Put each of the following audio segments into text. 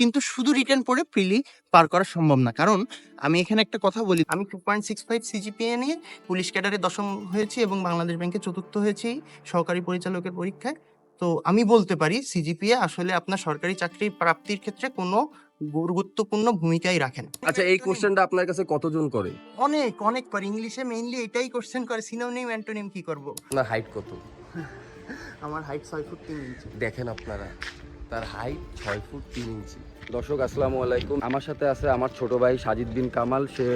কিন্তু শুধু রিটার্ন পড়ে প্রিলি পার করা সম্ভব না। কারণ আমি এখানে একটা কথা বলি আমি two point six five CGPA নিয়ে পুলিশ ক্যাডারে দশম হয়েছি এবং বাংলাদেশ ব্যাংকে চতুর্থ হয়েছি সহকারী পরিচালকের পরীক্ষায়। তো আমি বলতে পারি সিজিপিএ আসলে আপনার সরকারি চাকরি প্রাপ্তির ক্ষেত্রে কোনো গুরুত্বপূর্ণ ভূমিকাই রাখেন আচ্ছা এই কোশ্চেনটা আপনার কাছে কতজন করে? অনেক অনেক পারি ইংলিশে মেইনলি এটাই কোশ্চেন করে সিনোনিম অ্যান্টোনিম কি করব? আপনার হাইট কত? আমার হাইট ছয় ফুট তিন ইঞ্চি দেখেন আপনারা তার হাইট ছয় ফুট তিন ইঞ্চি দর্শক আসসালামু আলাইকুম। আমার সাথে আছে আমার ছোট ভাই সাজিদ বিন কামাল। সে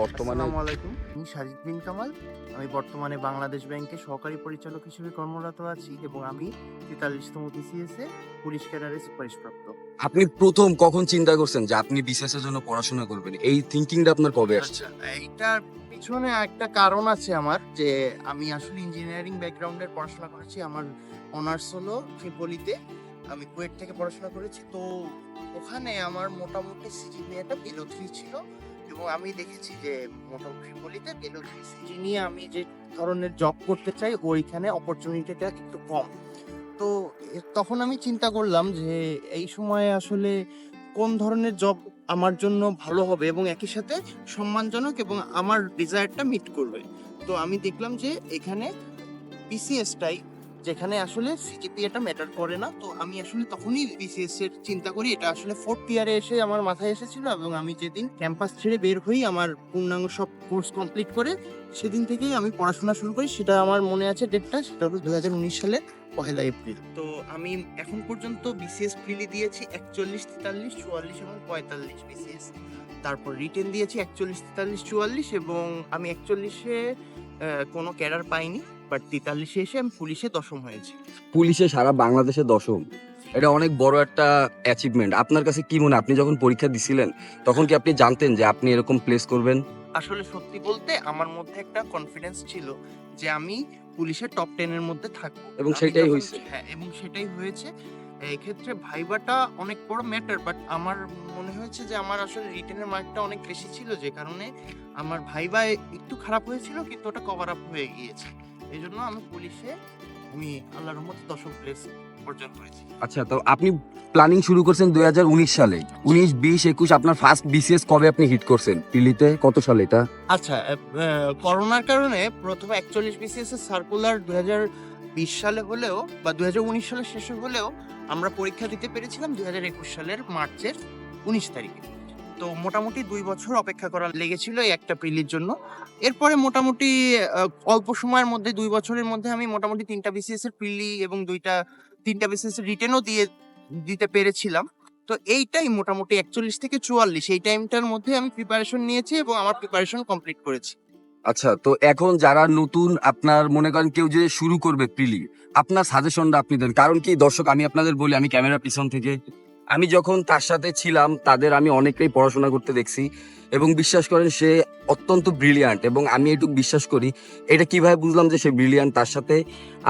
বর্তমানে আসসালামু আলাইকুম। আমি সাজিদ বিন কামাল। আমি বর্তমানে বাংলাদেশ ব্যাংকে সহকারী পরিচালক হিসেবে কর্মরত আছি এবং আমি তেতাল্লিশতম বিসিএস এ পুলিশ ক্যাডারে সুপারিশপ্রাপ্ত। আপনি প্রথম কখন চিন্তা করছেন যে আপনি এর জন্য পড়াশোনা করবেন? এই থিঙ্কিংটা আপনার কবে আসছে? আচ্ছা এইটার পিছনে একটা কারণ আছে আমার যে আমি আসলে ইঞ্জিনিয়ারিং ব্যাকগ্রাউন্ডের পড়াশোনা করেছি। আমার অনার্স হলো ট্রিপলিতে আমি কুয়েট থেকে পড়াশোনা করেছি, তো ওখানে আমার মোটামুটি সিজিপিএটা বিলো থ্রি ছিল এবং আমি দেখেছি যে মোটামুটি বলিতে বিলো থ্রি সিজি নিয়ে আমি যে ধরনের জব করতে চাই, ওইখানে অপরচুনিটিটা একটু কম। তো তখন আমি চিন্তা করলাম যে এই সময়ে আসলে কোন ধরনের জব আমার জন্য ভালো হবে এবং একই সাথে সম্মানজনক এবং আমার ডিজায়ারটা মিট করবে। তো আমি দেখলাম যে এখানে বিসিএসটাই যেখানে আসলে সিজিপিএটা ম্যাটার করে না, তো আমি আসলে তখনই বিসিএস এর চিন্তা করি। এটা আসলে ফোর্থ ইয়ারে এসে আমার মাথায় এসেছিল এবং আমি যেদিন ক্যাম্পাস ছেড়ে বের হই, আমার পূর্ণাঙ্গ সব কোর্স কমপ্লিট করে, সেদিন থেকেই আমি পড়াশোনা শুরু করি। সেটা আমার মনে আছে ডেটটা সেটা হলো দু হাজার উনিশ সালের পহেলা এপ্রিল। তো আমি এখন পর্যন্ত বিসিএস প্রিলি দিয়েছি একচল্লিশ, তেতাল্লিশ, চুয়াল্লিশ এবং পঁয়তাল্লিশ বিসিএস তারপর রিটেন দিয়েছি একচল্লিশ, তেতাল্লিশ, চুয়াল্লিশ এবং আমি একচল্লিশে কোনো ক্যাডার পাইনি। বাট তেতাল্লিশে এসে আমি পুলিশে দশম হয়েছি। পুলিশে সারা বাংলাদেশে দশম। এটা অনেক বড় একটা অ্যাচিভমেন্ট আপনার কাছে কি মনে আপনি যখন পরীক্ষা দিছিলেন তখন কি আপনি জানতেন যে আপনি এরকম প্লেস করবেন? আসলে সত্যি বলতে আমার মধ্যে একটা কনফিডেন্স ছিল যে আমি পুলিশের টপ টেনের মধ্যে থাকব। এবং সেটাই হয়েছে। হ্যাঁ এবং সেটাই হয়েছে। এক্ষেত্রে ভাইবাটা অনেক বড় ম্যাটার বাট আমার মনে হয়েছে যে আমার আসলে রিটেনের মার্কটা অনেক বেশি ছিল যে কারণে আমার ভাইবা একটু খারাপ হয়েছিল কিন্তু ওটা কভার আপ হয়ে গিয়েছে। এই জন্য আমি পুলিশে আমি আল্লাহর মতো দশম প্লেস অর্জন করেছি। আচ্ছা তো আপনি প্ল্যানিং শুরু করছেন দুই সালে। উনিশ বিশ একুশ আপনার ফার্স্ট বিসিএস কবে আপনি হিট করছেন? দিল্লিতে? কত সালে এটা? আচ্ছা করোনার কারণে প্রথমে একচল্লিশ বিসিএস এর সার্কুলার দু বিশ সালে হলেও বা দু উনিশ সালে শেষে হলেও আমরা পরীক্ষা দিতে পেরেছিলাম দু একুশ সালের মার্চের উনিশ তারিখে। তো মোটামুটি দুই বছর অপেক্ষা করা লেগেছিল এই একটা প্রিলির জন্য। এরপরে মোটামুটি অল্প সময়ের মধ্যে, দুই বছরের মধ্যে আমি মোটামুটি তিনটা বিসিএস এর প্রিলি এবং দুইটা, তিনটা বিসিএস এর রিটেনও দিয়ে, দিতে পেরেছিলাম। তো এইটাই মোটামুটি একচল্লিশ থেকে চুয়াল্লিশ, এই টাইমটার মধ্যে আমি প্রিপারেশন নিয়েছি এবং আমার প্রিপারেশন কমপ্লিট করেছি। আচ্ছা তো এখন যারা নতুন, আপনার মনে করেন কেউ যে শুরু করবে প্রিলি আপনার সাজেশনটা আপনি দেন। কারণ কি দর্শক, আমি আপনাদের বলি, আমি ক্যামেরা পিছন থেকে আমি যখন তার সাথে ছিলাম, তাদের আমি অনেকটাই পড়াশোনা করতে দেখছি এবং বিশ্বাস করেন সে অত্যন্ত ব্রিলিয়ান্ট এবং আমি এটুকু বিশ্বাস করি, এটা কীভাবে বুঝলাম যে সে ব্রিলিয়ান্ট তার সাথে?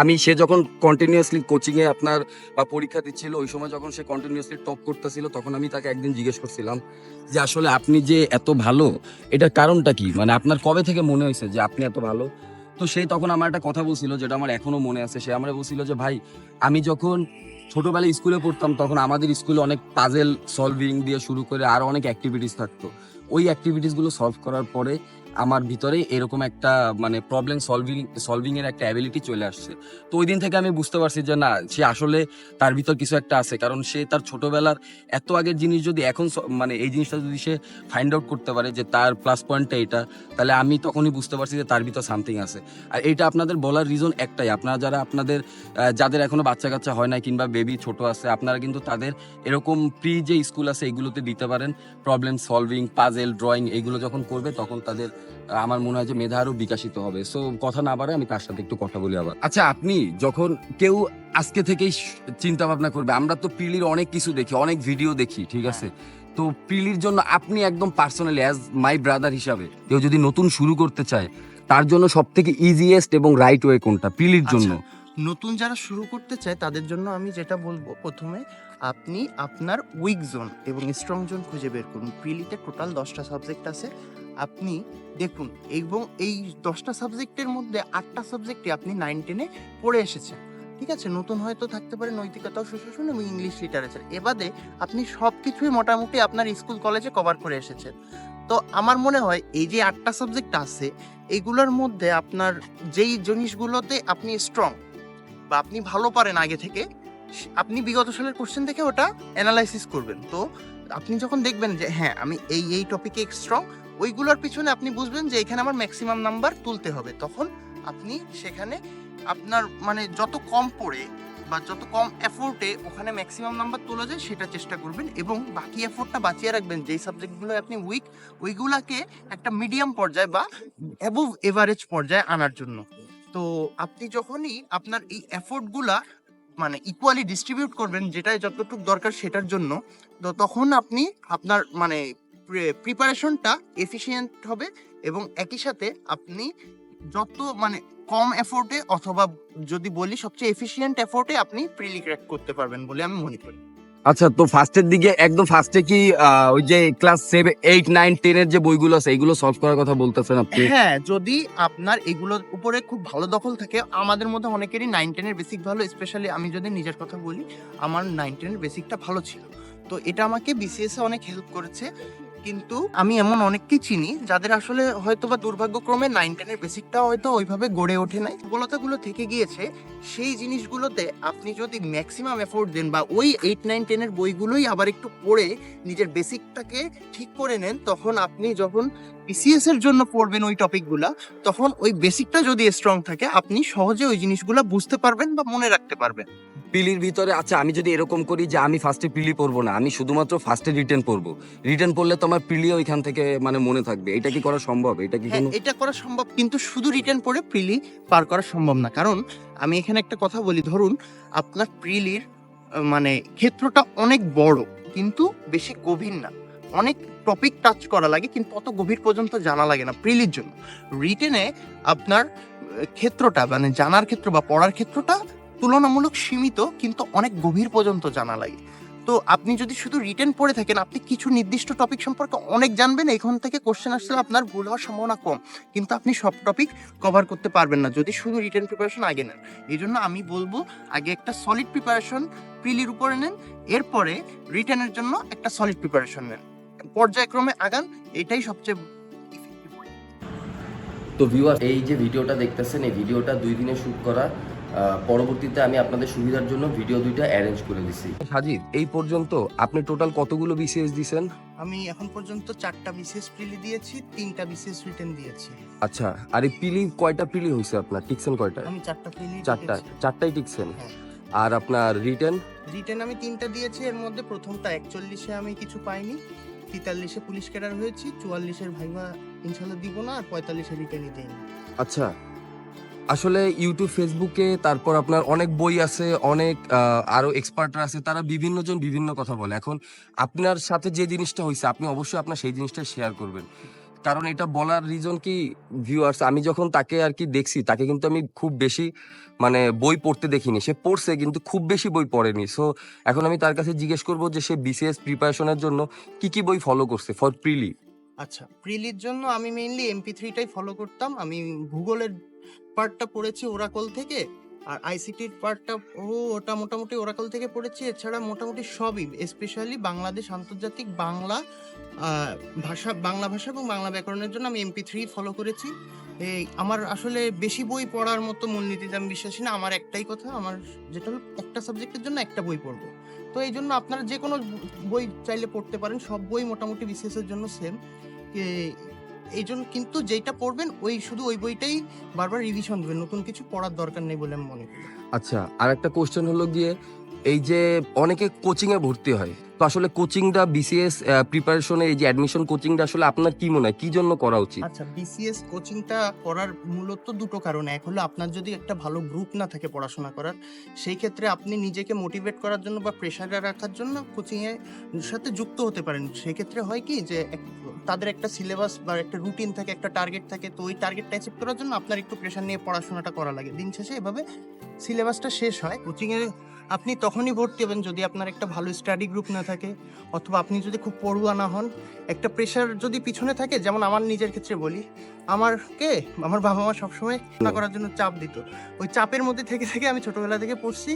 আমি সে যখন কন্টিনিউয়াসলি কোচিংয়ে আপনার বা পরীক্ষা দিচ্ছিল, ওই সময় যখন সে কন্টিনিউয়াসলি টপ করতেছিল, তখন আমি তাকে একদিন জিজ্ঞেস করছিলাম যে, আসলে আপনি যে এত ভালো, এটার কারণটা কি? মানে আপনার কবে থেকে মনে হয়েছে যে আপনি এত ভালো? তো সে তখন আমার একটা কথা বলছিল, যেটা আমার এখনও মনে আছে। সে আমার বলছিল যে, ভাই, আমি যখন ছোটবেলায় স্কুলে পড়তাম, তখন আমাদের স্কুলে অনেক পাজেল সলভিং দিয়ে শুরু করে আরও অনেক অ্যাক্টিভিটিস থাকতো। ওই অ্যাক্টিভিটিসগুলো সলভ করার পরে আমার ভিতরে এরকম একটা মানে প্রবলেম সলভিং সলভিং এর একটা অ্যাবিলিটি চলে আসছে। তো ওই দিন থেকে আমি বুঝতে পারছি যে না, সে আসলে তার ভিতর কিছু একটা আছে। কারণ সে তার ছোটবেলার এত আগের জিনিস যদি এখন মানে এই জিনিসটা যদি সে ফাইন্ড আউট করতে পারে যে তার প্লাস পয়েন্টটা এটা, তাহলে আমি তখনই বুঝতে পারছি যে তার ভিতর সামথিং আছে। আর এটা আপনাদের বলার রিজন একটাই। আপনারা যারা আপনাদের যাদের এখনও বাচ্চা কাচ্চা হয় না কিংবা বেবি ছোট আছে, আপনারা কিন্তু তাদের এরকম প্রি যে স্কুল আছে, এগুলোতে দিতে পারেন। প্রবলেম সলভিং পাজেল ড্রয়িং এগুলো যখন করবে, তখন তাদের আমার মনে হয় যে মেধা আরও বিকাশিত হবে। সো কথা না পারে আমি তার সাথে একটু কথা বলি আবার। আচ্ছা আপনি যখন কেউ আজকে থেকেই চিন্তা ভাবনা করবে আমরা তো পিলির অনেক কিছু দেখি অনেক ভিডিও দেখি ঠিক আছে? তো পিলির জন্য আপনি একদম পার্সোনালি অ্যাজ মাই ব্রাদার হিসাবে কেউ যদি নতুন শুরু করতে চায় তার জন্য সব থেকে ইজিয়েস্ট এবং রাইট ওয়ে কোনটা? পিলির জন্য। নতুন যারা শুরু করতে চায় তাদের জন্য আমি যেটা বলব প্রথমে আপনি আপনার উইক জোন এবং স্ট্রং জোন খুঁজে বের করুন। পিলিতে টোটাল দশটা সাবজেক্ট আছে। আপনি দেখুন, এবং এই দশটা সাবজেক্টের মধ্যে আটটা সাবজেক্টে আপনি নাইন টেনে পড়ে এসেছেন। ঠিক আছে? নতুন হয়তো থাকতে পারে নৈতিকতা সুশাসন এবং ইংলিশ লিটারেচার এবাদে আপনি সব কিছুই মোটামুটি আপনার স্কুল কলেজে কভার করে এসেছেন। তো আমার মনে হয়, এই যে আটটা সাবজেক্ট আছে, এগুলোর মধ্যে আপনার যেই জিনিসগুলোতে আপনি স্ট্রং বা আপনি ভালো পারেন আগে থেকে আপনি বিগত সালের কোশ্চেন দেখে ওটা অ্যানালাইসিস করবেন। তো আপনি যখন দেখবেন যে হ্যাঁ আমি এই এই টপিকে স্ট্রং ওইগুলোর পিছনে আপনি বুঝবেন যে এখানে আমার ম্যাক্সিমাম নাম্বার তুলতে হবে। তখন আপনি সেখানে আপনার মানে যত কম পড়ে বা যত কম এফোর্টে ওখানে ম্যাক্সিমাম নাম্বার তোলা যায়, সেটা চেষ্টা করবেন এবং বাকি এফোর্টটা বাঁচিয়ে রাখবেন। যেই সাবজেক্টগুলো আপনি উইক ওইগুলাকে একটা মিডিয়াম পর্যায়ে বা অ্যাবভ এভারেজ পর্যায়ে আনার জন্য। তো আপনি যখনই আপনার এই এফোর্টগুলা মানে ইকুয়ালি ডিস্ট্রিবিউট করবেন, যেটাই যতটুকু দরকার সেটার জন্য, তো তখন আপনি আপনার মানে প্রিপারেশনটা এফিসিয়েন্ট হবে এবং একই সাথে আপনি যত মানে কম এফোর্টে অথবা যদি বলি সবচেয়ে এফিসিয়েন্ট এফোর্টে আপনি প্রিলি ক্র্যাক করতে পারবেন বলে আমি মনে করি। আচ্ছা তো ফার্স্টের দিকে একদম ফার্স্টে কি ওই যে ক্লাস সেভেন এইট নাইন টেনের যে বইগুলো আছে এইগুলো সলভ করার কথা বলতেছেন আপনি? হ্যাঁ যদি আপনার এগুলোর উপরে খুব ভালো দখল থাকে আমাদের মধ্যে অনেকেরই নাইন টেনের বেসিক ভালো স্পেশালি আমি যদি নিজের কথা বলি আমার নাইন টেনের বেসিকটা ভালো ছিল। তো এটা আমাকে বিসিএস এ অনেক হেল্প করেছে। কিন্তু আমি এমন অনেককেই চিনি যাদের আসলে হয়তো বা দুর্ভাগ্যক্রমে নাইন টেনের বেসিকটা হয়তো ওইভাবে গড়ে ওঠে নাই। দুর্বলতাগুলো থেকে গিয়েছে, সেই জিনিসগুলোতে আপনি যদি ম্যাক্সিমাম এফোর্ট দেন বা ওই এইট নাইন টেনের বইগুলোই আবার একটু পড়ে নিজের বেসিকটাকে ঠিক করে নেন, তখন আপনি যখন বিসিএস এর জন্য পড়বেন ওই টপিকগুলা তখন ওই বেসিকটা যদি স্ট্রং থাকে আপনি সহজে ওই জিনিসগুলো বুঝতে পারবেন বা মনে রাখতে পারবেন। পিলির ভিতরে আচ্ছা আমি যদি এরকম করি যে আমি ফার্স্টে পিলি পড়ব না আমি শুধুমাত্র ফার্স্টে রিটার্ন পড়ব। রিটার্ন পড়লে তো আমার পিলি ওইখান থেকে মানে মনে থাকবে। এটা কি করা সম্ভব? এটা কি হ্যাঁ কোনো এটা করা সম্ভব কিন্তু শুধু রিটার্ন পড়ে প্রিলি পার করা সম্ভব না। কারণ আমি এখানে একটা কথা বলি ধরুন আপনার প্রিলির মানে ক্ষেত্রটা অনেক বড় কিন্তু বেশি গভীর না। অনেক টপিক টাচ করা লাগে, কিন্তু অত গভীর পর্যন্ত জানা লাগে না, প্রিলির জন্য। রিটেনে আপনার ক্ষেত্রটা মানে জানার ক্ষেত্র বা পড়ার ক্ষেত্রটা তুলনামূলক সীমিত, কিন্তু অনেক গভীর পর্যন্ত জানা লাগে। তো আপনি যদি শুধু রিটেন পড়ে থাকেন, আপনি কিছু নির্দিষ্ট টপিক সম্পর্কে অনেক জানবেন, এখান থেকে কোশ্চেন আসলে আপনার ভুল হওয়ার সম্ভাবনা কম। কিন্তু আপনি সব টপিক কভার করতে পারবেন না, যদি শুধু রিটেন প্রিপারেশন আগে নেন। এই জন্য আমি বলব, আগে একটা সলিড প্রিপারেশন প্রিলির উপরে নেন, এরপরে রিটেনের জন্য একটা সলিড প্রিপারেশন নেন। পর্যায়ক্রমে আগান এটাই সবচেয়ে। তো ভিউয়ার এই যে ভিডিওটা দেখতেছেন এই ভিডিওটা দুই দিনে শ্যুট করা পরবর্তীতে আমি আপনাদের সুবিধার জন্য ভিডিও দুইটা অ্যারেঞ্জ করে দিছি। সাজিদ এই পর্যন্ত আপনি টোটাল কতগুলো বিসিএস দিছেন? আমি এখন পর্যন্ত চারটা বিসিএস প্রিলি দিয়েছি তিনটা বিসিএস রিটেন দিয়েছি। আচ্ছা আর এই পিলি কয়টা প্রিলি হয়েছে আপনার? টিকছেন কয়টা আমি চারটা প্রিলি চারটা চারটাই টিকছেন? হ্যাঁ। আর আপনার রিটার্ন রিটেন আমি তিনটা দিয়েছি এর মধ্যে প্রথমটা একচল্লিশে আমি কিছু পাইনি। তেতাল্লিশে পুলিশ ক্যাডার হয়েছি, চুয়াল্লিশের ভাইবা ইনশাল্লাহ দিব না, আর পঁয়তাল্লিশে রিটেনই দেয়নি আচ্ছা আসলে ইউটিউব, ফেসবুকে তারপর আপনার অনেক বই আছে, অনেক আরও এক্সপার্টরা আছে, তারা বিভিন্ন জন বিভিন্ন কথা বলে। এখন আপনার সাথে যে জিনিসটা হয়েছে আপনি অবশ্যই আপনার সেই জিনিসটা শেয়ার করবেন। কারণ এটা বলার রিজন কি ভিউয়ার্স আমি যখন তাকে আর কি দেখছি, তাকে কিন্তু আমি খুব বেশি মানে বই পড়তে দেখিনি। সে পড়ছে, কিন্তু খুব বেশি বই পড়েনি। সো এখন আমি তার কাছে জিজ্ঞেস করব যে সে বিসিএস প্রিপারেশনের জন্য কি কি বই ফলো করছে ফর প্রিলি আচ্ছা প্রিলির জন্য আমি মেইনলি এমপি থ্রিটাই ফলো করতাম। আমি ভূগোলের পার্টটা পড়েছি ওরাকল থেকে। আর আইসিটির পার্টটা ও, ওটা মোটামুটি ওরাকল থেকে পড়েছি, এছাড়া মোটামুটি সবই স্পেশালি বাংলাদেশ, আন্তর্জাতিক বাংলা ভাষা বাংলা ভাষা এবং বাংলা ব্যাকরণের জন্য আমি এমপি থ্রি ফলো করেছি। এই, আমার আসলে বেশি বই পড়ার মতো মূলনীতিতে আমি বিশ্বাসী না, আমার একটাই কথা, আমার যেটা হলো একটা সাবজেক্টের জন্য একটা বই পড়ব। তো এই জন্য আপনারা যে কোনো বই চাইলে পড়তে পারেন, সব বই মোটামুটি বিশেষ এর জন্য সেম এই জন্য কিন্তু যেটা পড়বেন, ওই শুধু ওই বইটাই বারবার রিভিশন দেবেন। নতুন কিছু পড়ার দরকার নেই বলে আমি মনে করি। আচ্ছা আর একটা কোশ্চেন হলো গিয়ে, এই যে অনেকে কোচিং এ ভর্তি হয় তো আসলে কোচিংটা বিসিএস প্রিপারেশনে এই যে অ্যাডমিশন কোচিংটা আসলে আপনার কি মনে হয়? কি জন্য করা উচিত? আচ্ছা বিসিএস কোচিংটা করার মূলত দুটো কারণ। এক হলো আপনার যদি একটা ভালো গ্রুপ না থাকে পড়াশোনা করার, সেই ক্ষেত্রে আপনি নিজেকে মোটিভেট করার জন্য বা প্রেশারে রাখার জন্য কোচিং এর সাথে যুক্ত হতে পারেন। সেক্ষেত্রে হয় কি যে তাদের একটা সিলেবাস বা একটা রুটিন থাকে, একটা টার্গেট থাকে, তো ওই টার্গেটটা অ্যাচিভ করার জন্য আপনার একটু প্রেশার নিয়ে পড়াশোনাটা করা লাগে। দিন শেষে এভাবে সিলেবাসটা শেষ হয়। কোচিং এ আপনি তখনই ভর্তি হবেন যদি আপনার একটা ভালো স্টাডি গ্রুপ না থাকে, অথবা আপনি যদি খুব পড়ুয়া না হন, একটা প্রেশার যদি পিছনে থাকে, যেমন আমার নিজের ক্ষেত্রে বলি, আমার কে? আমার বাবা মা সবসময় না করার জন্য চাপ দিত। ওই চাপের মধ্যে থেকে থেকে আমি ছোটবেলা থেকে পড়ছি,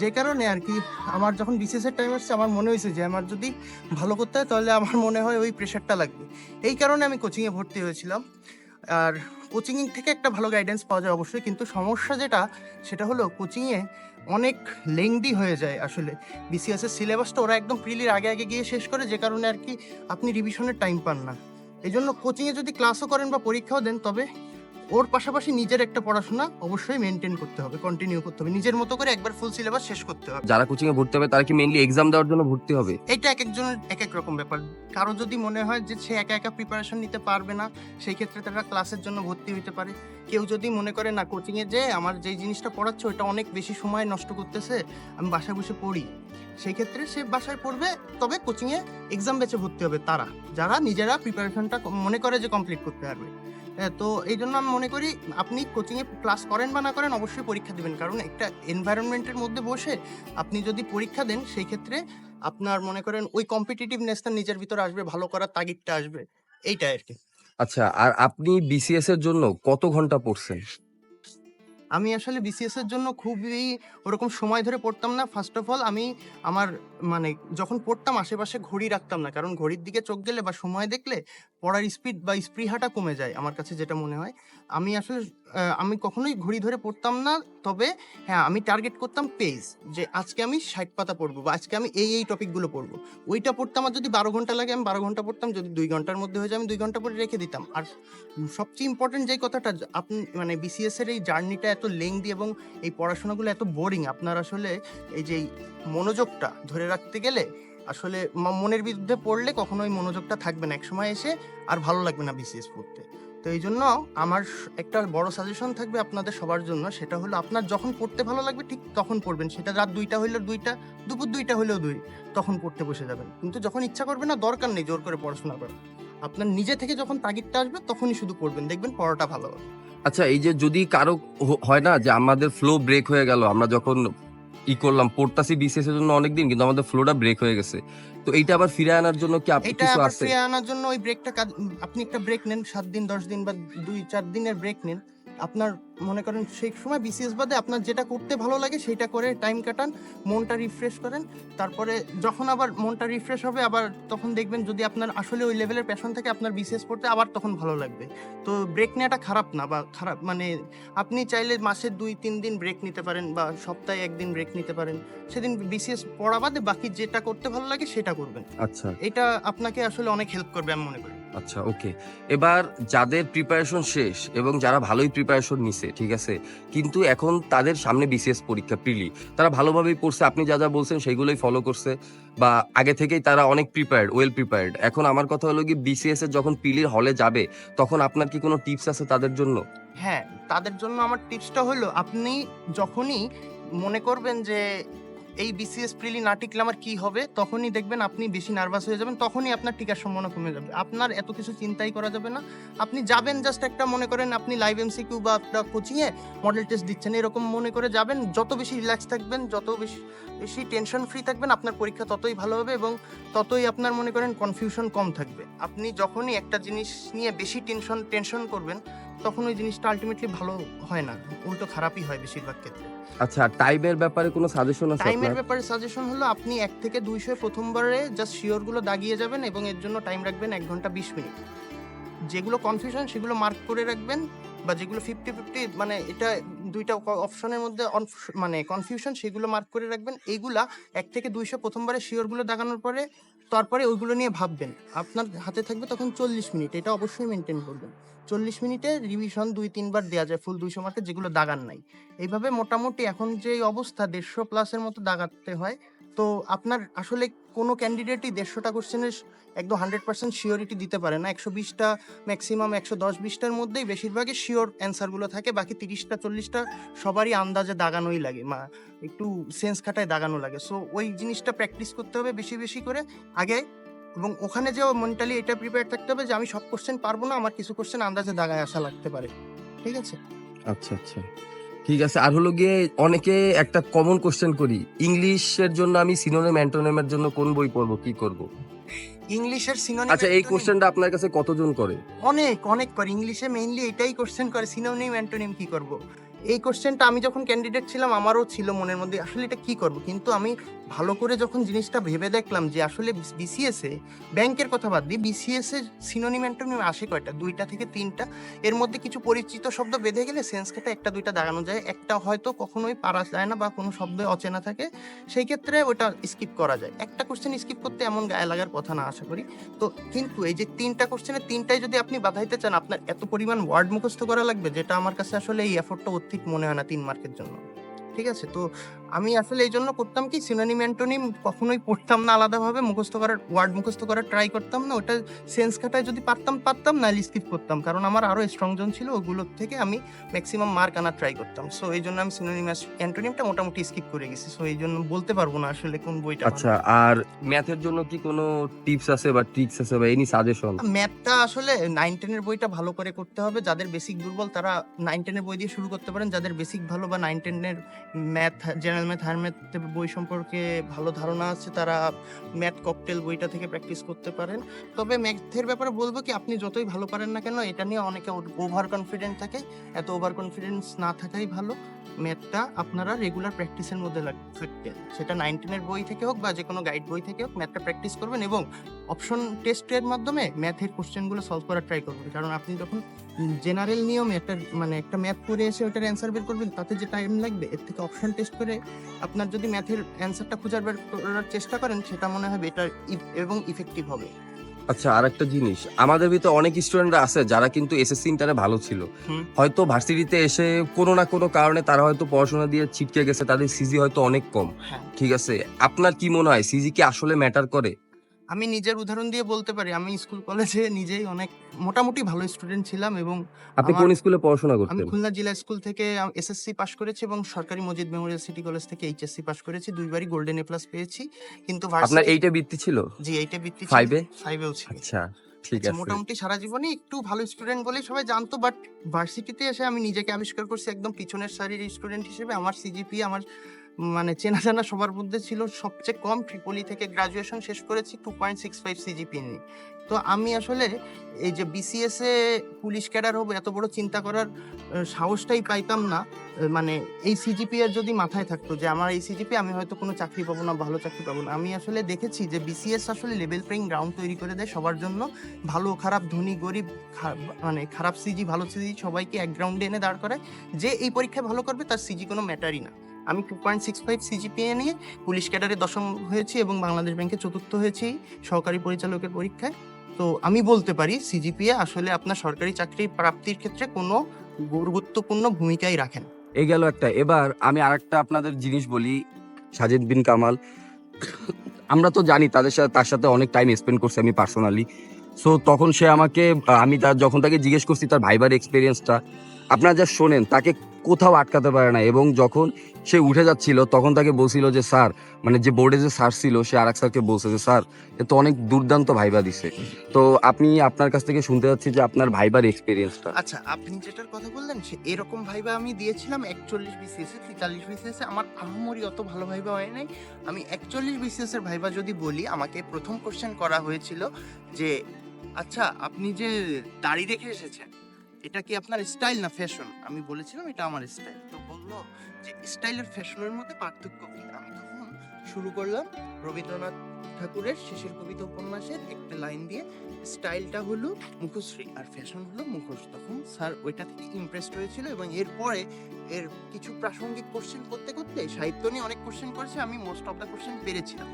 যে কারণে আর কি আমার যখন এর টাইম আসছে, আমার মনে হয়েছে যে আমার যদি ভালো করতে হয়, তাহলে আমার মনে হয় ওই প্রেশারটা লাগবে। এই কারণে আমি কোচিংয়ে ভর্তি হয়েছিলাম। আর কোচিং থেকে একটা ভালো গাইডেন্স পাওয়া যায় অবশ্যই, কিন্তু সমস্যা যেটা, সেটা হলো কোচিংয়ে অনেক লেংদি হয়ে যায় আসলে। বিসিএস এর সিলেবাসটা ওরা একদম প্রিলির আগে আগে গিয়ে শেষ করে, যে কারণে আর কি আপনি রিভিশনের টাইম পান না। এই জন্য কোচিংয়ে যদি ক্লাসও করেন বা পরীক্ষাও দেন, তবে ওর পাশাপাশি নিজের একটা পড়াশোনা অবশ্যই মেনটেন করতে হবে কন্টিনিউ করতে হবে। নিজের মতো করে একবার ফুল সিলেবাস শেষ করতে হবে। যারা কোচিং এ ভর্তি হবে তারা কি মেইনলি এক্সাম দেওয়ার জন্য ভর্তি হবে? এটা এক একজনের এক এক রকম ব্যাপার। কারও যদি মনে হয় যে সে একা একা প্রিপারেশন নিতে পারবে না সেই ক্ষেত্রে তারা ক্লাসের জন্য ভর্তি হতে পারে। কেউ যদি মনে করে না কোচিংয়ে যে আমার যেই জিনিসটা পড়াচ্ছে ওটা অনেক বেশি সময় নষ্ট করতেছে আমি বাসায় বসে পড়ি। সেই ক্ষেত্রে সে বাসায় পড়বে তবে কোচিংয়ে এক্সাম বেচে ভর্তি হবে তারা। যারা নিজেরা প্রিপারেশনটা মনে করে যে কমপ্লিট করতে পারবে। তো এই জন্য আমি মনে করি আপনি কোচিংয়ে ক্লাস করেন বা না করেন অবশ্যই পরীক্ষা দেবেন। কারণ একটা এনভায়রনমেন্টের মধ্যে বসে আপনি যদি পরীক্ষা দেন সেই ক্ষেত্রে আপনার মনে করেন ওই কম্পিটিটিভনেসটা নিজের ভিতর আসবে ভালো করার তাগিদটা আসবে। এইটাই আর কি আচ্ছা আর আপনি বিসিএস এর জন্য কত ঘণ্টা পড়ছেন? আমি আসলে বিসিএস এর জন্য খুবই ওরকম সময় ধরে পড়তাম না। ফার্স্ট অফ অল আমি আমার মানে যখন পড়তাম আশেপাশে ঘড়ি রাখতাম না, কারণ ঘড়ির দিকে চোখ গেলে বা সময় দেখলে পড়ার স্পিড বা স্পৃহাটা কমে যায় আমার কাছে যেটা মনে হয়। আমি আসলে আমি কখনোই ঘড়ি ধরে পড়তাম না, তবে হ্যাঁ আমি টার্গেট করতাম পেজ যে আজকে আমি ষাট পাতা পড়ব বা আজকে আমি এই এই টপিকগুলো পড়ব। ওইটা পড়তে আমার যদি বারো ঘণ্টা লাগে আমি বারো ঘণ্টা পড়তাম, যদি দুই ঘণ্টার মধ্যে হয়ে যায় আমি দুই ঘণ্টা পরে রেখে দিতাম। আর সবচেয়ে ইম্পর্টেন্ট যে কথাটা আপনি মানে বিসিএস এর এই জার্নিটা এত লেংদি এবং এই পড়াশোনাগুলো এত বোরিং আপনার আসলে এই যে মনোযোগটা ধরে রাখতে গেলে আসলে মনের বিরুদ্ধে পড়লে কখনো ওই মনোযোগটা থাকবে না। একসময় এসে আর ভালো লাগবে না বিসিএস পড়তে। তো এই জন্য আমার একটা বড় সাজেশন থাকবে আপনাদের সবার জন্য। সেটা হলো আপনার যখন পড়তে ভালো লাগবে ঠিক তখন পড়বেন। সেটা রাত দুইটা হইলেও দুইটা, দুপুর দুইটা হইলেও দুই, তখন পড়তে বসে যাবেন। কিন্তু যখন ইচ্ছা করবে না, দরকার নেই জোর করে পড়াশোনা করা আপনার নিজে থেকে যখন তাগিদটা আসবে, তখনই শুধু পড়বেন। দেখবেন পড়াটা ভালো হবে। আচ্ছা এই যে যদি কারও হয় না যে আমাদের ফ্লো ব্রেক হয়ে গেল, আমরা যখন ই করলাম পড়তাছি বিসিএস এর জন্য অনেকদিন কিন্তু আমাদের ফ্লোটা ব্রেক হয়ে গেছে। তো এইটা আবার ফিরে আনার জন্য কি আপনি এটা কিছু আবার আছে? ফিরে আনার জন্য ওই ব্রেকটা আপনি একটা ব্রেক নেন সাত দিন দশ দিন বা দুই চার দিনের ব্রেক নেন। আপনার মনে করেন সেই সময় বিসিএস বাদে আপনার যেটা করতে ভালো লাগে সেটা করে টাইম কাটান মনটা রিফ্রেশ করেন। তারপরে যখন আবার মনটা রিফ্রেশ হবে আবার তখন দেখবেন যদি আপনার আসলে ওই লেভেলের প্যাশন থাকে আপনার বিসিএস পড়তে আবার তখন ভালো লাগবে। তো ব্রেক নেওয়াটা খারাপ না বা খারাপ মানে আপনি চাইলে মাসে দুই তিন দিন ব্রেক নিতে পারেন বা সপ্তাহে একদিন ব্রেক নিতে পারেন। সেদিন বিসিএস পড়া বাদে বাকি যেটা করতে ভালো লাগে সেটা করবেন। আচ্ছা। এটা আপনাকে আসলে অনেক হেল্প করবে আমি মনে করি। আচ্ছা ওকে। এবার যাদের প্রিপারেশন শেষ এবং যারা ভালোই প্রিপারেশন নিছে, ঠিক আছে? কিন্তু এখন তাদের সামনে বিসিএস পরীক্ষা প্রিলি তারা ভালোভাবেই পড়ছে, আপনি যা যা বলছেন সেইগুলোই ফলো করছে। বা আগে থেকেই তারা অনেক প্রিপেয়ার্ড ওয়েল প্রিপেয়ার্ড এখন আমার কথা হলো কি বিসিএস এর যখন প্রিলির হলে যাবে, তখন আপনার কি কোনো টিপস আছে তাদের জন্য? হ্যাঁ তাদের জন্য আমার টিপসটা হলো, আপনি যখনই মনে করবেন যে এই বিসিএস প্রিলি না টিকলে আমার কি হবে? তখনই দেখবেন আপনি বেশি নার্ভাস হয়ে যাবেন, তখনই আপনার টিকার সম্ভাবনা কমে যাবে। আপনার এত কিছু চিন্তাই করা যাবে না। আপনি যাবেন জাস্ট একটা মনে করেন আপনি লাইভ এমসিকিউ বা একটা কোচিংয়ে মডেল টেস্ট দিচ্ছেন, এরকম মনে করে যাবেন। যত বেশি রিল্যাক্স থাকবেন, যত বেশি বেশি টেনশন ফ্রি থাকবেন, আপনার পরীক্ষা ততই ভালো হবে এবং ততই আপনার মনে করেন কনফিউশন কম থাকবে। আপনি যখনই একটা জিনিস নিয়ে বেশি টেনশন টেনশন করবেন, তখন ওই জিনিসটা আলটিমেটলি ভালো হয় না। উল্টো খারাপই হয় বেশিরভাগ ক্ষেত্রে। আচ্ছা টাইমের ব্যাপারে কোনো সাজেশন আছে টাইমের ব্যাপারে সাজেশন হলো আপনি এক থেকে দুইশো প্রথমবারে জাস্ট শিওরগুলো দাগিয়ে যাবেন এবং এর জন্য টাইম রাখবেন এক ঘণ্টা বিশ মিনিট। যেগুলো কনফিউশন সেগুলো মার্ক করে রাখবেন বা যেগুলো ফিফটি ফিফটি মানে এটা দুইটা অপশনের মধ্যে মানে কনফিউশন সেগুলো মার্ক করে রাখবেন। এইগুলা এক থেকে দুইশো প্রথমবারে শিওরগুলো দাগানোর পরে তারপরে ওইগুলো নিয়ে ভাববেন। আপনার হাতে থাকবে তখন চল্লিশ মিনিট। এটা অবশ্যই মেনটেন করবেন। চল্লিশ মিনিটে রিভিশন দুই, তিনবার দেওয়া যায় ফুল দুইশো মার্কে যেগুলো দাগান নাই। এইভাবে মোটামুটি এখন যে অবস্থা, দেড়শো প্লাসের মতো দাগাতে হয়, তো আপনার আসলে কোনো ক্যান্ডিডেটই দেড়শোটা কোশ্চেনের একদম হান্ড্রেড পার্সেন্ট শিওরিটি দিতে পারে না। একশো বিশটা ম্যাক্সিমাম একশো দশ বিশটার মধ্যেই বেশিরভাগই শিওর অ্যান্সারগুলো থাকে, বাকি তিরিশটা, চল্লিশটা সবারই আন্দাজে দাগানোই লাগে, মা, একটু সেন্স খাটায় দাগানো লাগে। সো ওই জিনিসটা প্র্যাকটিস করতে হবে বেশি বেশি করে আগে। এবং ওখানে যে মেন্টালি এটা প্রিপেয়ার থাকতে হবে যে, আমি সব কোশ্চেন পারব না, আমার কিছু কোশ্চেন আন্দাজে দাগায় আসা লাগতে পারে। ঠিক আছে? আচ্ছা আচ্ছা। ঠিক আছে? আর হলো গিয়ে অনেকে একটা কমন কোশ্চেন করি ইংলিশের জন্য আমি সিনোনিম অ্যান্টোনিমের জন্য কোন বই পড়ব কি করব? ইংলিশের সিনোনিম আচ্ছা এই কোশ্চেনটা আপনার কাছে কতজন করে? অনেক অনেক করে। ইংলিশে মেইনলি এটাই কোশ্চেন করে সিনোনিম অ্যান্টোনিম কি করব? এই কোশ্চেনটা আমি যখন ক্যান্ডিডেট ছিলাম, আমারও ছিল মনের মধ্যে, আসলে এটা কি করব? কিন্তু আমি ভালো করে যখন জিনিসটা ভেবে দেখলাম যে আসলে বিসিএস ব্যাংকের কথা বাদ দিই বিসিএস সিনোনিম অ্যান্টোনিম আসে কয়টা? দুইটা থেকে তিনটা। এর মধ্যে কিছু পরিচিত শব্দ বেঁধে গেলে সেন্স কেটে একটা, দুইটা দাগানো যায়। একটা হয়তো কখনোই পারা যায় না বা কোনো শব্দ অচেনা থাকে। সেই ক্ষেত্রে ওটা স্কিপ করা যায়। একটা কোশ্চেন স্কিপ করতে এমন গায়ে লাগার কথা না, আশা করি। তো কিন্তু এই যে তিনটা কোশ্চেনের তিনটাই যদি আপনি বাধাইতে চান, আপনার এত পরিমাণ ওয়ার্ড মুখস্থ করা লাগবে, যেটা আমার কাছে আসলে এই এফোর্টটা অধিক মনে হয় না তিন মার্কের জন্য। ঠিক আছে? তো আমি আসলে এই জন্য করতাম কি সিনোনিম অ্যান্টোনিম কখনোই পড়তাম না আলাদাভাবে মুখস্থ করার ওয়ার্ড মুখস্থ করার ট্রাই করতাম না ওটা সেন্স খাটায় যদি পারতাম পারতাম না স্কিপ করতাম। কারণ আমার আরও স্ট্রং জন ছিল ওগুলোর থেকে আমি ম্যাক্সিমাম মার্ক আনার ট্রাই করতাম। সো এই জন্য আমি সিনোনিম অ্যান্টোনিমটা মোটামুটি স্কিপ করে গেছি। সো এই জন্য বলতে পারব না আসলে কোন বইটা আচ্ছা আর ম্যাথের জন্য কি কোনো টিপস আছে বা ট্রিক্স আছে বা এনি সাজেশন ম্যাথটা আসলে নাইন টেনের বইটা ভালো করে করতে হবে। যাদের বেসিক দুর্বল তারা নাইন টেনের বই দিয়ে শুরু করতে পারেন। যাদের বেসিক ভালো বা নাইন টেনের math general math higher math বই সম্পর্কে ভালো ধারণা আছে, তারা ম্যাথ ককটেল বইটা থেকে প্র্যাকটিস করতে পারেন। তবে ম্যাথের ব্যাপারে বলব কি, আপনি যতই ভালো পারেন না কেন, এটা নিয়ে অনেকে ওভার কনফিডেন্ট থাকে। এত ওভার কনফিডেন্স না থাকাই ভালো। ম্যাথটা আপনারা রেগুলার প্র্যাকটিসের মধ্যে থাকবেন সেটা নাইনটিনের বই থেকে হোক বা যে কোনো গাইড বই থেকে হোক, ম্যাথটা প্র্যাকটিস করবেন এবং অপশন টেস্টের মাধ্যমে ম্যাথের কোশ্চেনগুলো সলভ করার ট্রাই করবেন। কারণ আপনি যখন জেনারেল নিয়মে একটা মানে একটা ম্যাথ করে এসে ওটার অ্যান্সার বের করবেন তাতে যে টাইম লাগবে এর থেকে অপশন টেস্ট করে আপনার যদি ম্যাথের অ্যান্সারটা খোঁজার বের করার চেষ্টা করেন সেটা মনে হয় বেটার এবং ইফেক্টিভ হবে। আচ্ছা আর একটা জিনিস আমাদের ভিতরে অনেক স্টুডেন্টরা আছে যারা কিন্তু এসএসসি ইন্টারে ভালো ছিল। হয়তো ভার্সিটিতে এসে কোনো না কোনো কারণে তারা হয়তো পড়াশোনা দিয়ে ছিটকে গেছে তাদের সিজি হয়তো অনেক কম। হ্যাঁ। ঠিক আছে আপনার কি মনে হয় সিজি কি আসলে ম্যাটার করে? আমি নিজের উদাহরণ দিয়ে বলতে পারি আমি স্কুল কলেজে নিজেই অনেক মোটামুটি ভালো স্টুডেন্ট ছিলাম এবং আপনি কোন স্কুলে পড়াশোনা করতেন? আমি খুলনা জেলা স্কুল থেকে এসএসসি পাশ করেছি এবং সরকারি মজিদ মেমোরিয়াল সিটি কলেজ থেকে এইচএসসি পাশ করেছি। দুইবারই গোল্ডেন এ প্লাস পেয়েছি কিন্তু আপনার এইটা বৃত্তি ছিল? জি এইটা বৃত্তি এ? ফাইভেও ছিল। আচ্ছা ঠিক আচ্ছা, আছে। মোটামুটি সারা জীবনে একটু ভালো স্টুডেন্ট বলেই সবাই জানতো বাট ভার্সিটিতে এসে আমি নিজেকে আবিষ্কার করছি একদম পিছনের সারির স্টুডেন্ট হিসেবে। আমার সিজিপি আমার মানে চেনা জানা সবার মধ্যে ছিল সবচেয়ে কম ট্রিপলি থেকে গ্রাজুয়েশন শেষ করেছি two point six five CGPA নিয়ে। তো আমি আসলে এই যে বিসিএস এ পুলিশ ক্যাডার হব, এত বড় চিন্তা করার সাহসটাই পাইতাম না। মানে এই সিজিপি এর যদি মাথায় থাকতো যে আমার এই সিজিপি আমি হয়তো কোনো চাকরি পাবো না, ভালো চাকরি পাবো না। আমি আসলে দেখেছি যে বিসিএস আসলে লেভেল প্লেইং গ্রাউন্ড তৈরি করে দেয় সবার জন্য। ভালো, খারাপ, ধনী, গরিব মানে খারাপ সিজি ভালো সিজি সবাইকে এক গ্রাউন্ডে এনে দাঁড় করায়। যে এই পরীক্ষায় ভালো করবে তার সিজি কোনো ম্যাটারই না। আমি two point six five CGPA নিয়ে পুলিশ ক্যাডারে দশম হয়েছি এবং বাংলাদেশ ব্যাংকে চতুর্থ হয়েছি সহকারী পরিচালকের পরীক্ষায়। তো আমি বলতে পারি সিজিপিএ আসলে আপনার সরকারি চাকরি প্রাপ্তির ক্ষেত্রে কোনো গুরুত্বপূর্ণ ভূমিকাই রাখেন এই গেল একটা। এবার আমি আরেকটা আপনাদের জিনিস বলি, সাজিদ বিন কামাল। আমরা তো জানি তাদের সাথে, তার সাথে অনেক টাইম স্পেন্ড করছি আমি পার্সোনালি সো তখন সে আমাকে, আমি তার, যখন তাকে জিজ্ঞেস করছি তার ভাইবার এক্সপিরিয়েন্সটা আপনারা যা শোনেন, তাকে কোথাও আটকাতে পারে না এবং যখন সে উঠে যাচ্ছিল, তখন তাকে বলছিল যে, স্যার মানে যে বোর্ডে যে স্যার ছিল, সে আর এক স্যারকে বলছে যে, স্যার, এ তো অনেক দুর্দান্ত ভাইবা দিছে। তো আপনি আপনার কাছ থেকে শুনতে যাচ্ছি যে, আপনার ভাইবার এক্সপিরিয়েন্সটা আচ্ছা আপনি যেটার কথা বললেন, সে এরকম ভাইবা আমি দিয়েছিলাম, একচল্লিশ বিসিএস তেতাল্লিশ বিসিএস আমার আহামরি অত ভালো ভাইবা হয় নাই। আমি একচল্লিশ বিসিএস এর ভাইবা যদি বলি, আমাকে প্রথম কোশ্চেন করা হয়েছিল যে আচ্ছা আপনি যে দাড়ি রেখে এসেছেন এটা কি আপনার স্টাইল না ফ্যাশন? আমি বলেছিলাম এটা আমার স্টাইল। তো বলল যে স্টাইল আর ফ্যাশনের মধ্যে পার্থক্য কি? আমি তখন শুরু করলাম রবীন্দ্রনাথ ঠাকুরের শেষের কবিতা উপন্যাসের একটা লাইন দিয়ে, স্টাইলটা হলো মুখশ্রী আর ফ্যাশন হলো মুখোশ। তখন স্যার ওইটা থেকে ইমপ্রেসড হয়েছিল এবং এরপরে এর কিছু প্রাসঙ্গিক কোশ্চেন করতে করতে সাহিত্য নিয়ে অনেক কোশ্চেন করেছে, আমি মোস্ট অফ দ্য কোশ্চেন পেরেছিলাম।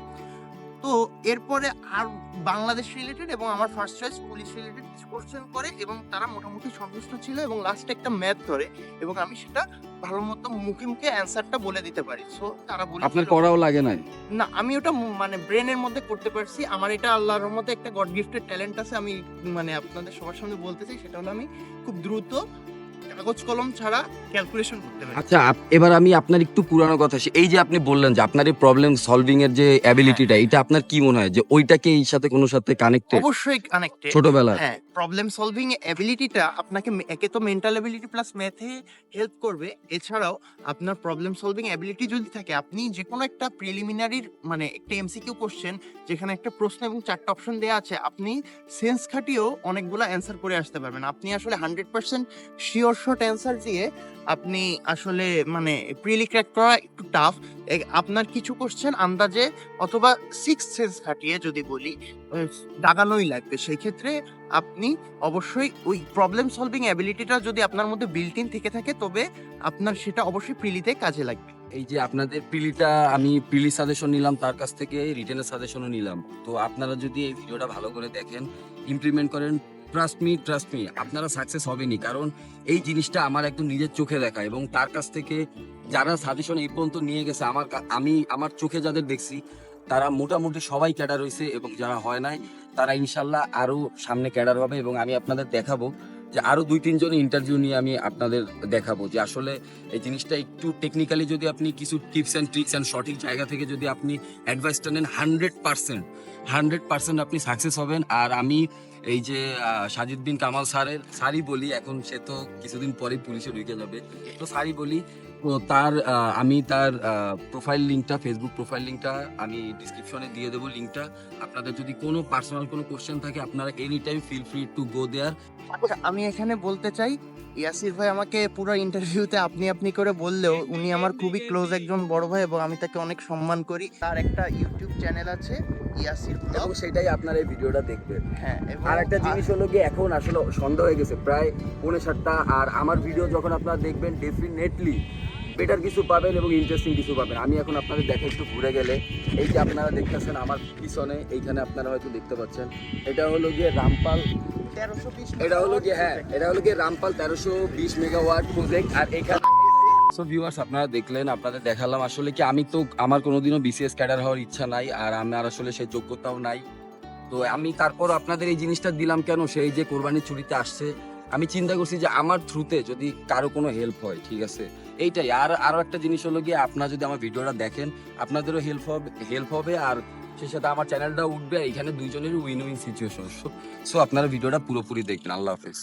তো এরপরে আর বাংলাদেশ রিলেটেড এবং আমার ফার্স্ট চয়েস পুলিশ রিলেটেড কিছু কোশ্চেন করে এবং তারা মোটামুটি সন্তুষ্ট ছিল এবং লাস্টে একটা ম্যাথ ধরে এবং আমি সেটা ভালো মতো মুখে মুখে অ্যান্সারটা বলে দিতে পারি। সো তারা বলে আপনার করাও লাগে না না আমি ওটা মানে ব্রেনের মধ্যে করতে পারছি। আমার এটা আল্লাহর রহমতে একটা গড গিফটেড ট্যালেন্ট আছে আমি মানে আপনাদের সবার সামনে বলতে চাই সেটা হলো আমি খুব দ্রুত কাগজ কলম ছাড়া ক্যালকুলেশন করতে পারি। আচ্ছা এবার আমি আপনার একটু পুরানো কথা। এই যে আপনি বললেন যে আপনার এই প্রবলেম সলভিং এর যে অ্যাবিলিটিটা এটা আপনার কি মনে হয়? যে ওইটাকে এই সাথে কোনো সাথে কানেক্টেড অবশ্যই কানেক্টেড ছোটবেলায় হ্যাঁ প্রবলেম সলভিং এবিলিটিটা আপনাকে একে তো মেন্টাল এবিলিটি প্লাস ম্যাথে হেল্প করবে। এছাড়াও আপনার প্রবলেম সলভিং এবিলিটি যদি থাকে আপনি যে কোনো একটা প্রিলিমিনারির মানে একটা এমসিকিউ কোশ্চেন যেখানে একটা প্রশ্ন এবং চারটা অপশন দেওয়া আছে আপনি সেন্স খাটিয়েও অনেকগুলো অ্যান্সার করে আসতে পারবেন। আপনি আসলে হান্ড্রেড পার্সেন্ট শিওর শর্ট দিয়ে আপনি আসলে মানে প্রিলি ক্র্যাক করা একটু টাফ আপনার কিছু কোশ্চেন আন্দাজে অথবা সিক্স সেন্স খাটিয়ে যদি বলি দাগানোই লাগবে। সেই ক্ষেত্রে আপনি অবশ্যই ওই প্রবলেম সলভিং অ্যাবিলিটিটা যদি আপনার মধ্যে বিল্ট ইন থেকে থাকে, তবে আপনার সেটা অবশ্যই প্রিলিতে কাজে লাগবে। এই যে আপনাদের পিলিটা আমি পিলি সাজেশন নিলাম, তার কাছ থেকে রিটেনের সাজেশনও নিলাম। তো আপনারা যদি এই ভিডিওটা ভালো করে দেখেন ইমপ্লিমেন্ট করেন ট্রাস্ট মি ট্রাস্ট মি আপনারা সাকসেস হবেনি কারণ এই জিনিসটা আমার একদম নিজের চোখে দেখা এবং তার কাছ থেকে যারা সাজেশন এই পর্যন্ত নিয়ে গেছে, আমার আমি আমার চোখে যাদের দেখছি, তারা মোটামুটি সবাই ক্যাডার হয়েছে এবং যারা হয় নাই, তারা ইনশাল্লাহ আরও সামনে ক্যাডার হবে এবং আমি আপনাদের দেখাবো যে আরও দুই, তিনজন ইন্টারভিউ নিয়ে আমি আপনাদের দেখাবো যে আসলে এই জিনিসটা একটু টেকনিক্যালি যদি আপনি কিছু টিপস অ্যান্ড ট্রিক্স অ্যান্ড সঠিক জায়গা থেকে যদি আপনি অ্যাডভাইসটা নেন হান্ড্রেড পার্সেন্ট হান্ড্রেড পার্সেন্ট আপনি সাকসেস হবেন। আর আমি এই যে সাজিদ্দিন কামাল স্যারের, স্যারই বলি, এখন সে তো কিছুদিন পরেই পুলিশে ঢুকে যাবে। তো স্যারই বলি তার আমি তার প্রোফাইল লিঙ্কটা ফেসবুক প্রোফাইল লিঙ্কটা আমি ডিসক্রিপশনে দিয়ে দেবো লিঙ্কটা আপনাদের যদি কোনো পার্সোনাল কোনো কোশ্চেন থাকে আপনারা any time feel free to go there আমি এখানে বলতে চাই ইয়াসির ভাই আমাকে পুরো ইন্টারভিউতে আপনি আপনি করে বললেও উনি আমার খুবই ক্লোজ একজন বড় ভাই এবং আমি তাকে অনেক সম্মান করি। তার একটা ইউটিউব চ্যানেল আছে ইয়াসির ব্লগ এবং সেটাই আপনারা এই ভিডিওটা দেখবেন। হ্যাঁ আর একটা জিনিস হলো কি এখন আসলে সন্ধ্যা হয়ে গেছে প্রায় পৌনে সাতটা। আর আমার ভিডিও যখন আপনারা দেখবেন ডেফিনেটলি বেটার কিছু পাবেন এবং ইন্টারেস্টিং কিছু পাবেন। আমি এখন আপনাদের দেখে একটু ঘুরে গেলে এই যে আপনারা দেখতেছেন আমার পিছনে এইখানে আপনারা হয়তো দেখতে পাচ্ছেন। এটা হলো গিয়ে রামপাল এটা হলো গিয়ে হ্যাঁ এটা হলো গিয়ে রামপাল তেরোশো বিশ মেগাওয়াট প্রজেক্ট আর এখানে সো ভিউয়ার্স আপনারা দেখলেন আপনাদের দেখালাম আসলে কি আমি তো আমার কোনোদিনও বিসিএস ক্যাডার হওয়ার ইচ্ছা নাই আর আমার আসলে সেই যোগ্যতাও নাই। তো আমি তারপর আপনাদের এই জিনিসটা দিলাম কেন? সেই যে কোরবানির ছুটিতে আসছে আমি চিন্তা করছি যে আমার থ্রুতে যদি কারও কোনো হেল্প হয়, ঠিক আছে? এইটাই। আর আরও একটা জিনিস হলো গিয়ে, আপনারা যদি আমার ভিডিওটা দেখেন, আপনাদেরও হেল্প হবে হেল্প হবে, আর সেই সাথে আমার চ্যানেলটা উঠবে এখানে দুইজনের উইন উইন সিচুয়েশন সো আপনারা ভিডিওটা পুরোপুরি দেখবেন। আল্লাহ হাফেজ।